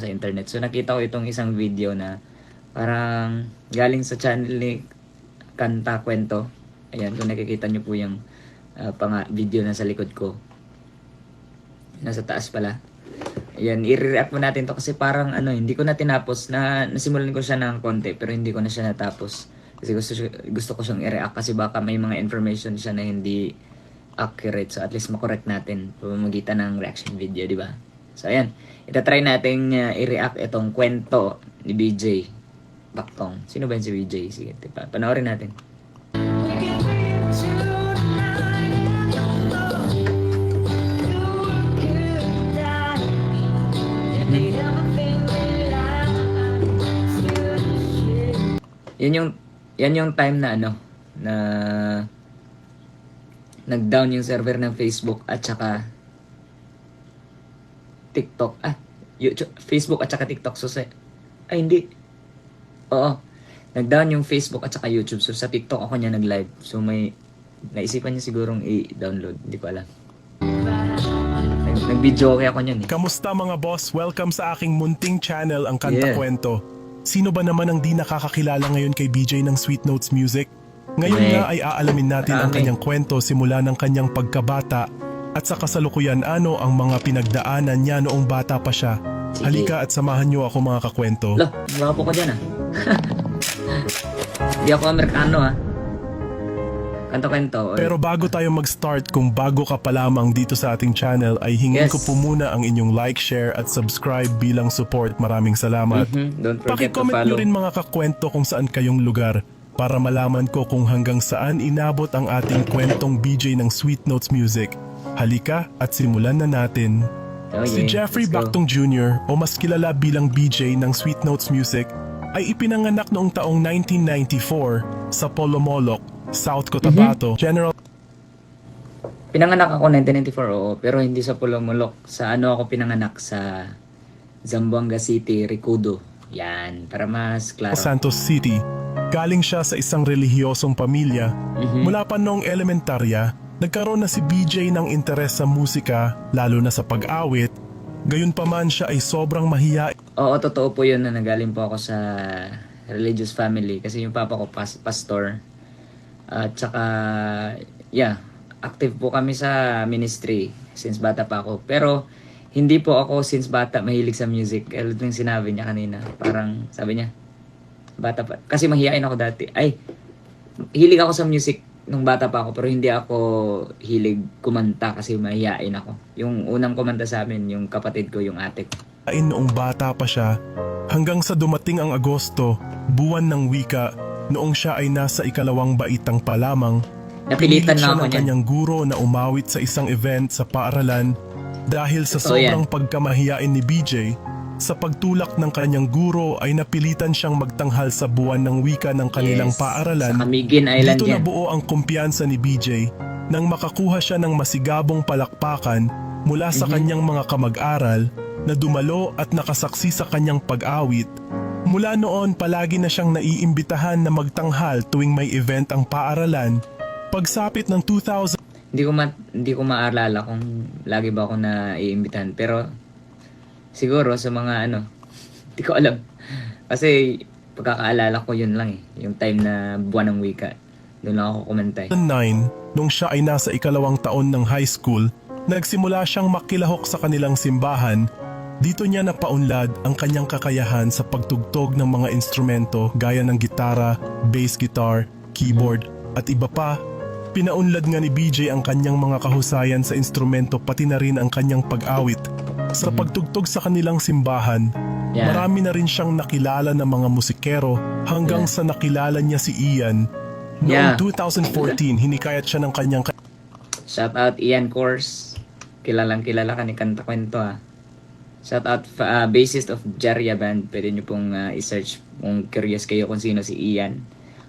sa internet. So nakita ko itong isang video na parang galing sa channel ni Kanta Kwento. Ayan, kung nakikita nyo po yung ah, panga, video na sa likod ko. Nasa taas pala. Ayan, i-react mo natin to kasi parang ano, hindi ko na tinapos na nasimulan ko siya ng konti pero hindi ko na siya natapos. Kasi gusto, gusto ko siyang i-react kasi baka may mga information siya na hindi accurate. So at least makorek natin pamamagitan ng reaction video, di ba? So ayan, itatry natin uh, i-react itong kwento ni BJ Baktong. Sino ba yun si BJ? Sige, tipa, panoorin natin. Yan yung yan yung time na ano na nag-down yung server ng Facebook at saka TikTok. Ah, YouTube, Facebook at saka TikTok. So, sa, ay, hindi. Oo. Nag-down yung Facebook at saka YouTube. So, sa TikTok ako niya nag-live. So, may naisipan niya sigurong i-download. Hindi ko alam. Nag- Nag-video okay ako niyan eh. Kamusta mga boss? Welcome sa aking munting channel ang Kanta Yeah. Kwento. Sino ba naman ang di nakakakilala ngayon kay BJ ng Sweet Notes Music? Ngayon Correct. nga ay aalamin natin ang Marami. kanyang kwento simula ng kanyang pagkabata at sa kasalukuyan ano ang mga pinagdaanan niya noong bata pa siya. Sige. Halika at samahan niyo ako mga kakwento. Lo, gwapo ko dyan ah. Hindi ako Amerikano ah. Kanto-kwento. Pero bago tayo mag-start, kung bago ka pa lamang dito sa ating channel, ay hingin Yes. ko po muna ang inyong like, share at subscribe bilang support. Maraming salamat. Mhm, Don't forget to Pakicomment follow. nyo rin mga kakwento kung saan kayong lugar para malaman ko kung hanggang saan inabot ang ating kwentong BJ ng Sweet Notes Music. Halika at simulan na natin. Oh, Si. Jeffrey. Bactong Jr. o mas kilala bilang BJ ng Sweet Notes Music ay ipinanganak noong taong 1994 sa Polomolok, South Cotabato, Mhm. General Pinanganak ako 1994, oo. Pero hindi sa Pulomolok. Sa ano ako pinanganak? Sa Zamboanga City, Ricudo. Yan, para mas klaro. Santos City. Galing siya sa isang relihiyosong pamilya. Mhm. Mula pa noong elementarya, nagkaroon na si BJ ng interes sa musika, lalo na sa pag-awit. Gayunpaman siya ay sobrang mahiya Oo, totoo po yun na nagaling po ako sa religious family. Kasi yung papa ko, pas- pastor. At saka, yeah, active po kami sa ministry since bata pa ako. Pero, hindi po ako since bata mahilig sa music. Kaya yung sinabi niya kanina, parang sabi niya, bata pa. Kasi mahihain ako dati. Ay, hilig ako sa music nung bata pa ako pero hindi ako hilig kumanta kasi mahihain ako. Yung unang kumanta sa amin, yung kapatid ko, yung ate ko. noong bata pa siya. Hanggang sa dumating ang Agosto, buwan ng wika, noong siya ay nasa ikalawang baitang pa lamang, Napilitan siya ako ng niyan. kanyang guro na umawit sa isang event sa paaralan dahil sa Totoo yan. sobrang pagkamahiyain ni BJ, sa pagtulak ng kanyang guro ay napilitan siyang magtanghal sa buwan ng wika ng kanilang Yes, paaralan. Sa Island Dito yan. nabuo ang kumpiyansa ni BJ nang makakuha siya ng masigabong palakpakan mula sa Mhm. kanyang mga kamag-aral na dumalo at nakasaksi sa kanyang pag-awit. Mula noon palagi na siyang naiimbitahan na magtanghal tuwing may event ang paaralan. Pagsapit ng 2000 Hindi ko ma hindi ko maalala kung lagi ba ako na iimbitahan pero siguro sa mga ano hindi ko alam. Kasi pagkakaalala ko yun lang eh, yung time na buwan ng wika. Doon lang ako kumanta eh. 2009, nung siya ay nasa ikalawang taon ng high school, nagsimula siyang makilahok sa kanilang simbahan. Dito niya napaunlad ang kanyang kakayahan sa pagtugtog ng mga instrumento gaya ng gitara, bass guitar, keyboard at iba pa. Pinaunlad nga ni BJ ang kanyang mga kahusayan sa instrumento pati na rin ang kanyang pag-awit. Sa pagtugtog sa kanilang simbahan, Yeah. marami na rin siyang nakilala ng mga musikero hanggang Yeah. sa nakilala niya si Ian Noong Yeah. 2014, hinikayat siya ng kanyang Shout out Ian Course. Kilalang kilala ka ni Kanta Kwento ah. Shout out uh, bassist of Jaria Band. Pwede nyo pong ah, i-search kung curious kayo kung sino si Ian.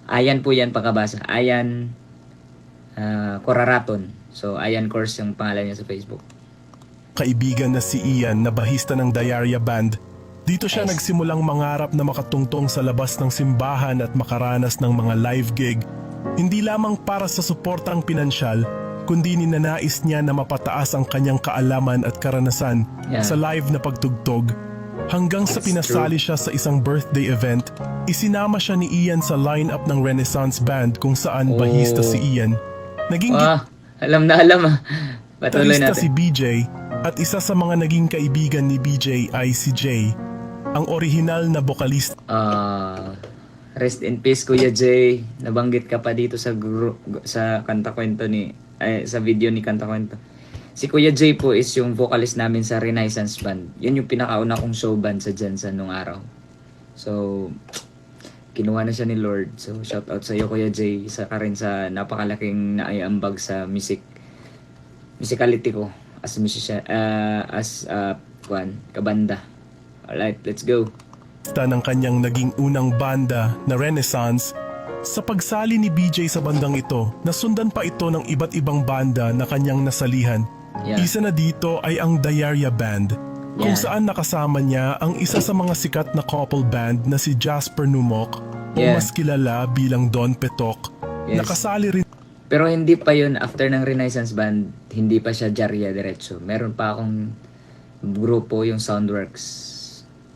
Ayan po yan pagkabasa. Ayan uh, Coraraton. So Ayan Course yung pangalan niya sa Facebook. Kaibigan na si Ian na bahista ng Diarrhea Band. Dito siya Nice. nagsimulang mangarap na makatungtong sa labas ng simbahan at makaranas ng mga live gig. Hindi lamang para sa suportang pinansyal, kundi ninanais niya na mapataas ang kanyang kaalaman at karanasan Yeah. sa live na pagtugtog. Hanggang sa pinasali siya sa isang birthday event, isinama siya ni Ian sa lineup ng Renaissance Band kung saan Oh. bahista si Ian. Naging Ah, alam na alam ah. Patuloy gitarista si natin. BJ at isa sa mga naging kaibigan ni BJ ay si Jay, ang orihinal na bokalista Ah, rest in peace Kuya Jay. Nabanggit ka pa dito sa gru- sa kanta kwento ni ay, sa video ni kanta kwento. Si Kuya Jay po is yung vocalist namin sa Renaissance Band. Yun yung pinakauna kong show band sa Jensen nung araw. So, kinuha na siya ni Lord. So, shout out sa iyo Kuya Jay. Isa ka rin sa napakalaking naaiambag sa music musicality ko as musician ah, as uh, kwan, kabanda. Alright, let's go. ng kanyang naging unang banda na Renaissance. Sa pagsali ni BJ sa bandang ito, nasundan pa ito ng iba't ibang banda na kanyang nasalihan. Yeah. Isa na dito ay ang Diarrhea Band, kung Yeah. saan nakasama niya ang isa sa mga sikat na couple band na si Jasper Numok o Yeah. mas kilala bilang Don Petok. Yes. Nakasali rin Pero hindi pa yun, after ng Renaissance Band, hindi pa siya Jarya diretso. Meron pa akong grupo, yung Soundworks.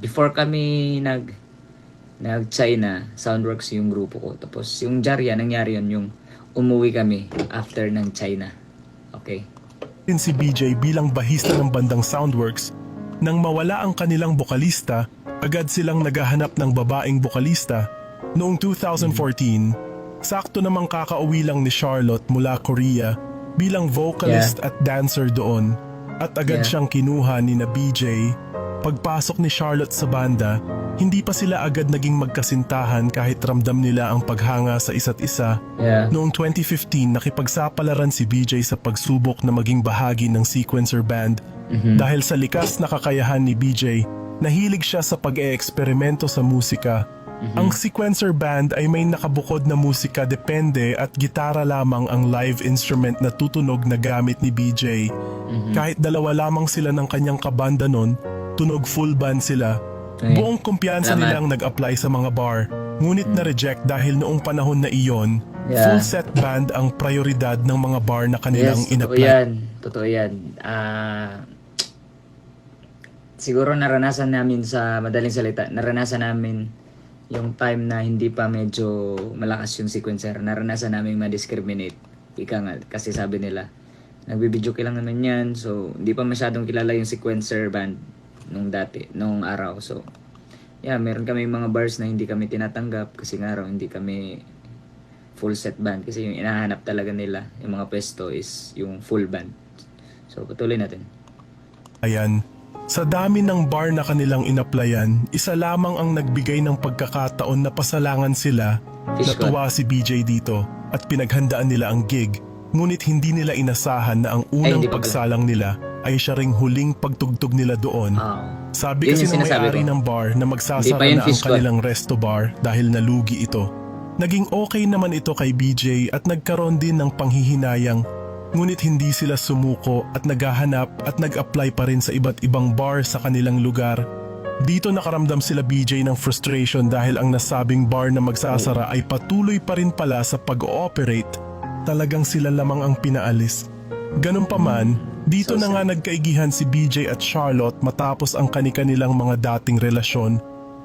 Before kami nag nag China, Soundworks yung grupo ko. Tapos yung Jarya, nangyari yun, yung umuwi kami after ng China. Okay. rin si BJ bilang bahista ng bandang Soundworks. Nang mawala ang kanilang bokalista, agad silang naghahanap ng babaeng bokalista. Noong 2014, sakto namang kakauwi lang ni Charlotte mula Korea bilang vocalist at dancer doon. At agad Yeah. siyang kinuha ni na BJ. Pagpasok ni Charlotte sa banda, hindi pa sila agad naging magkasintahan kahit ramdam nila ang paghanga sa isa't isa Yeah. Noong 2015, nakipagsapalaran si BJ sa pagsubok na maging bahagi ng sequencer band. Mhm. Dahil sa likas na kakayahan ni BJ, nahilig siya sa pag-eeksperimento sa musika. Ang sequencer band ay may nakabukod na musika depende at gitara lamang ang live instrument na tutunog na gamit ni BJ. Kahit dalawa lamang sila ng kanyang kabanda nun, tunog full band sila. Okay. Buong kumpiyansa Salamat. nilang nag-apply sa mga bar, ngunit na-reject dahil noong panahon na iyon, Yeah. full set band ang prioridad ng mga bar na kanilang yes, totoo in-apply. yan. Totoo yan. Ah, siguro naranasan namin sa madaling salita, naranasan namin yung time na hindi pa medyo malakas yung sequencer. Naranasan namin ma-discriminate. Ika nga, kasi sabi nila, nagbibidyo lang naman yan. So, hindi pa masyadong kilala yung sequencer band nung dati, nung araw. So, yeah, meron kami mga bars na hindi kami tinatanggap kasi nga raw hindi kami full set band kasi yung inahanap talaga nila yung mga pwesto is yung full band. So patuloy natin. Ayan. Sa dami ng bar na kanilang inaplayan, isa lamang ang nagbigay ng pagkakataon na pasalangan sila Fish Natuwa si BJ dito at pinaghandaan nila ang gig. Ngunit hindi nila inasahan na ang unang pala. pagsalang nila ay siya ring huling pagtugtog nila doon. Oh. Sabi Yun kasi ng may-ari ng bar na magsasara na ang kanilang resto bar dahil nalugi ito. Naging okay naman ito kay BJ at nagkaroon din ng panghihinayang ngunit hindi sila sumuko at naghahanap at nag-apply pa rin sa iba't ibang bar sa kanilang lugar. Dito nakaramdam sila BJ ng frustration dahil ang nasabing bar na magsasara ay patuloy pa rin pala sa pag-ooperate. Talagang sila lamang ang pinaalis. Ganun pa man, dito So na nga nagkaigihan si BJ at Charlotte matapos ang kani-kanilang mga dating relasyon.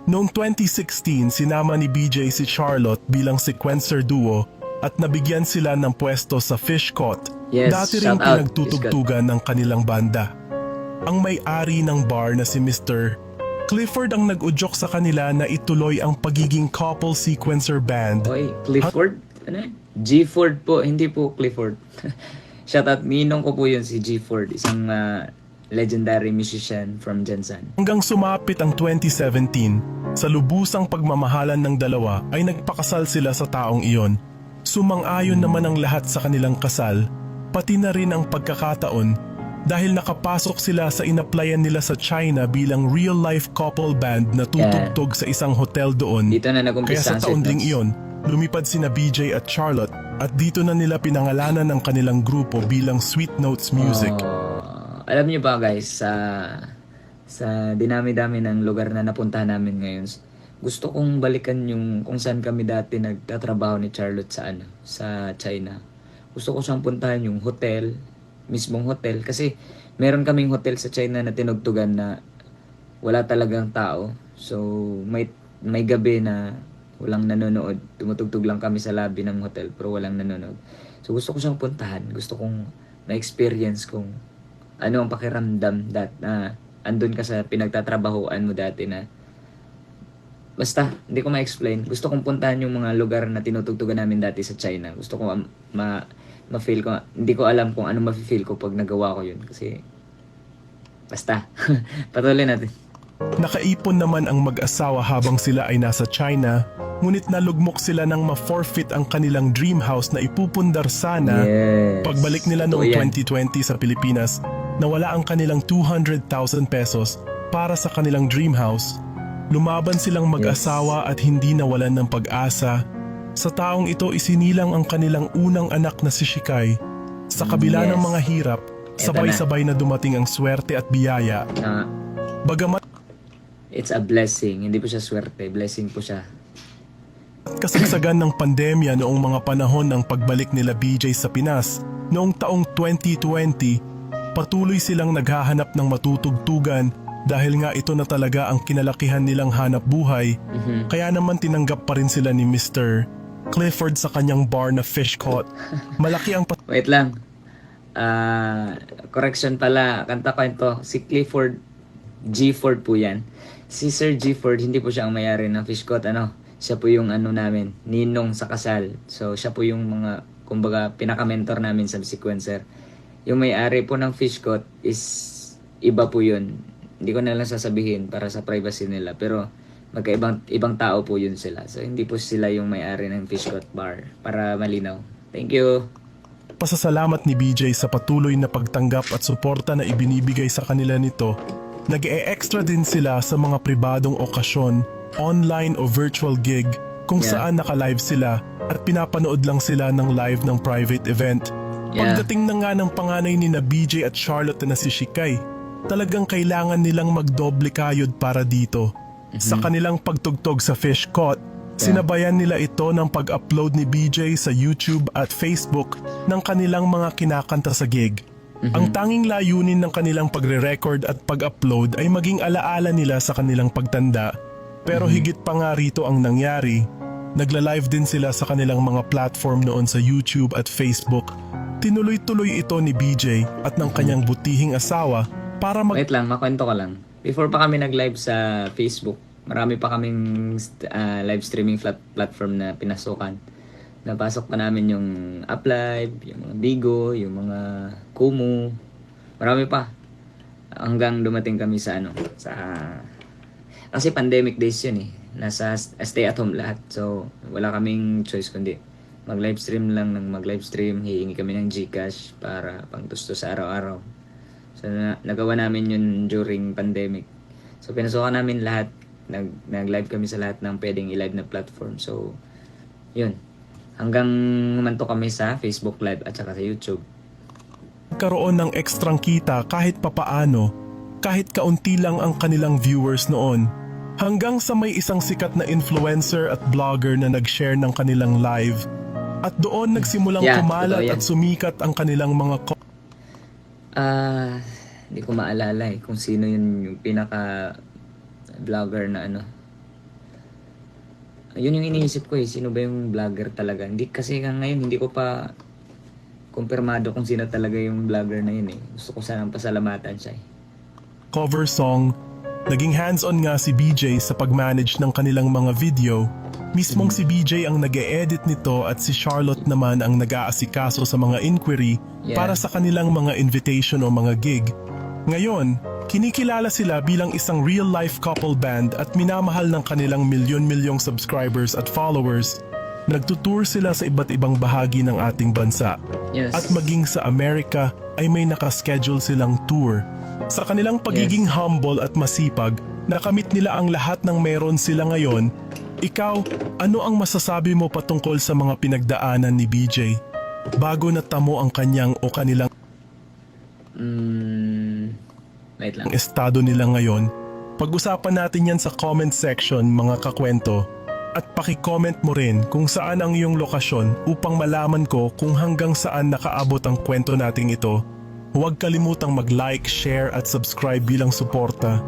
Noong 2016, sinama ni BJ si Charlotte bilang sequencer duo at nabigyan sila ng pwesto sa Fish Caught. Yes, Dati rin shout out, pinagtutugtugan ng kanilang banda. Ang may-ari ng bar na si Mr. Clifford ang nag-udyok sa kanila na ituloy ang pagiging couple sequencer band. Oy, Clifford? Ano yun? G-Ford po, hindi po Clifford. Shout out, minong ko po yun si G-Ford, isang ah, legendary musician from Jensen. Hanggang sumapit ang 2017, sa lubusang pagmamahalan ng dalawa ay nagpakasal sila sa taong iyon. Sumang-ayon naman ang lahat sa kanilang kasal, pati na rin ang pagkakataon dahil nakapasok sila sa inaplayan nila sa China bilang real-life couple band na tutugtog sa isang hotel doon. Dito na Kaya sa taon ding iyon, lumipad sina BJ at Charlotte at dito na nila pinangalanan ang kanilang grupo bilang Sweet Notes Music. Oh, alam niyo ba guys, sa sa dinami-dami ng lugar na napuntahan namin ngayon, gusto kong balikan yung kung saan kami dati nagtatrabaho ni Charlotte sa ano, sa China. Gusto ko siyang puntahan yung hotel, mismong hotel kasi meron kaming hotel sa China na tinugtugan na wala talagang tao. So, may, may gabi na walang nanonood. Tumutugtog lang kami sa lobby ng hotel pero walang nanonood. So, gusto ko siyang puntahan. Gusto kong na-experience kung ano ang pakiramdam that na andun ka sa pinagtatrabahoan mo dati na basta hindi ko ma-explain gusto kong puntahan yung mga lugar na tinutugtugan namin dati sa China gusto ko um, ma ma-feel ko hindi ko alam kung ano ma-feel ko pag nagawa ko yun kasi basta patuloy natin Nakaipon naman ang mag-asawa habang sila ay nasa China, ngunit nalugmok sila nang ma-forfeit ang kanilang dream house na ipupundar sana yes Pagbalik nila noong Totoo yan. 2020 sa Pilipinas, nawala ang kanilang 200,000 pesos para sa kanilang dream house. Lumaban silang mag-asawa at hindi nawalan ng pag-asa. Sa taong ito isinilang ang kanilang unang anak na si Shikai. Sa kabila Yes. ng mga hirap, sabay-sabay na dumating ang swerte at biyaya. Bagamat it's a blessing hindi po siya swerte blessing po siya kasagsagan ng pandemya noong mga panahon ng pagbalik nila BJ sa Pinas, noong taong 2020, patuloy silang naghahanap ng matutugtugan dahil nga ito na talaga ang kinalakihan nilang hanap buhay, Mhm. kaya naman tinanggap pa rin sila ni Mr. Clifford sa kanyang bar na fish caught. Malaki ang Wait lang. Ah, correction pala, kanta kwento. Si Clifford G. Ford po yan. Si Sir G. Ford, hindi po siya ang mayari ng fish court. Ano, siya po yung ano namin, ninong sa kasal. So, siya po yung mga, kumbaga, pinaka-mentor namin sa sequencer. Yung may-ari po ng fish court is iba po yun. Hindi ko na lang sasabihin para sa privacy nila. Pero, magkaibang ibang tao po yun sila. So, hindi po sila yung may-ari ng fish court bar. Para malinaw. Thank you. pasasalamat ni BJ sa patuloy na pagtanggap at suporta na ibinibigay sa kanila nito, nag-e-extra din sila sa mga pribadong okasyon, online o virtual gig kung Yeah. saan naka-live sila at pinapanood lang sila ng live ng private event. Yeah. Pagdating na nga ng panganay ni na BJ at Charlotte na si Shikai, talagang kailangan nilang magdoble kayod para dito. Sa kanilang pagtugtog sa Fish Caught, Sinabayan nila ito ng pag-upload ni BJ sa YouTube at Facebook ng kanilang mga kinakanta sa gig. Ang tanging layunin ng kanilang pagre-record at pag-upload ay maging alaala nila sa kanilang pagtanda. Pero higit pa nga rito ang nangyari, nagla-live din sila sa kanilang mga platform noon sa YouTube at Facebook. Tinuloy-tuloy ito ni BJ at ng kanyang butihing asawa para mag Wait lang, makwento ko lang. Before pa kami nag-live sa Facebook, marami pa kaming ah, live streaming flat platform na pinasukan. Napasok pa namin yung Uplive, yung mga Bigo, yung mga Kumu. Marami pa. Hanggang dumating kami sa ano, sa... Kasi pandemic days yun eh. Nasa stay at home lahat. So, wala kaming choice kundi mag-live stream lang ng mag-live stream. Hihingi kami ng Gcash para pangtusto sa araw-araw. So, na, nagawa namin yun during pandemic. So, pinasukan namin lahat. Nag, nag-live kami sa lahat ng pwedeng i-live na platform. So, yun. Hanggang humanto kami sa Facebook Live at saka sa YouTube. magkaroon ng ekstrang kita kahit papaano, kahit kaunti lang ang kanilang viewers noon. Hanggang sa may isang sikat na influencer at blogger na nag-share ng kanilang live. At doon nagsimulang Yeah, kumalat at sumikat ang kanilang mga Ah, hindi ko maalala eh kung sino yun yung pinaka vlogger na ano. Yun yung iniisip ko eh, sino ba yung vlogger talaga. Hindi kasi nga ngayon hindi ko pa kumpirmado kung sino talaga yung vlogger na yun eh. Gusto ko sanang pasalamatan siya eh. cover song. Naging hands-on nga si BJ sa pag-manage ng kanilang mga video. Mismong si BJ ang nag edit nito at si Charlotte naman ang nag-aasikaso sa mga inquiry Yeah. para sa kanilang mga invitation o mga gig. Ngayon, kinikilala sila bilang isang real-life couple band at minamahal ng kanilang milyon-milyong subscribers at followers. Nagtutour sila sa iba't ibang bahagi ng ating bansa. Yes. At maging sa Amerika ay may nakaschedule silang tour. Sa kanilang pagiging Yes. humble at masipag, nakamit nila ang lahat ng meron sila ngayon. Ikaw, ano ang masasabi mo patungkol sa mga pinagdaanan ni BJ? Bago natamo ang kanyang o kanilang Mm, wait lang. estado nila ngayon, pag-usapan natin yan sa comment section mga kakwento. At paki-comment mo rin kung saan ang iyong lokasyon upang malaman ko kung hanggang saan nakaabot ang kwento nating ito. Huwag kalimutang mag-like, share at subscribe bilang suporta.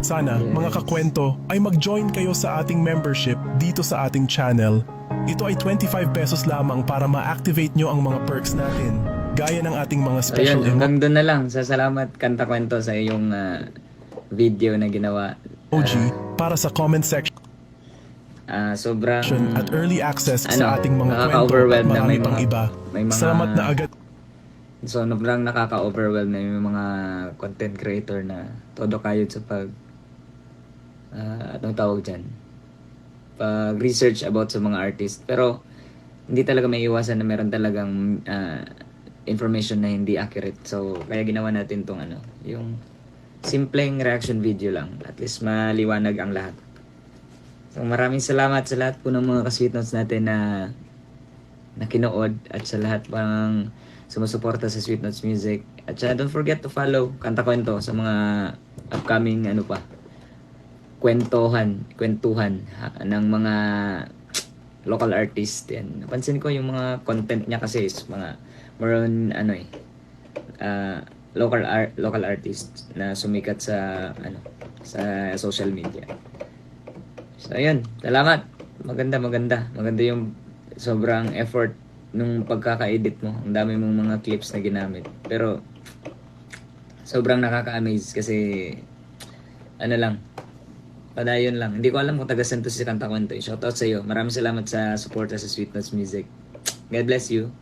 Sana, mga kakwento, ay mag-join kayo sa ating membership dito sa ating channel. Ito ay 25 pesos lamang para ma-activate nyo ang mga perks natin. Gaya ng ating mga So, special yun, hanggang doon na lang. Sa salamat Kanta Kwento sa iyong ah, video na ginawa. emoji para sa comment section Ah, sobrang at early access Ano, sa ating mga kwento at marami may pang mga- iba. may mga- Salamat na agad So, sobrang nakaka-overwhelm na yung mga content creator na todo kayod sa pag ah anong tawag dyan? Pag research about sa mga artist. Pero, hindi talaga may iwasan na meron talagang ah, information na hindi accurate. So, kaya ginawa natin tong ano, yung simpleng reaction video lang. At least maliwanag ang lahat. So, maraming salamat sa lahat po ng mga ka-sweet notes natin na na kinood at sa lahat pang sumusuporta sa Sweet Notes Music. At saka don't forget to follow Kanta Kwento sa mga upcoming ano pa kwentuhan, kwentuhan ha, ng mga local artist yan. Napansin ko yung mga content niya kasi is mga more on ano eh ah, local art local artist na sumikat sa ano sa social media. So ayun, salamat. Maganda maganda. Maganda yung sobrang effort nung pagkaka-edit mo. Ang dami mong mga clips na ginamit. Pero sobrang nakaka-amaze kasi ano lang padayon lang. Hindi ko alam kung taga saan to si Kanta Kwento. Shoutout sa iyo. Maraming salamat sa support sa Sweet Notes Music. God bless you.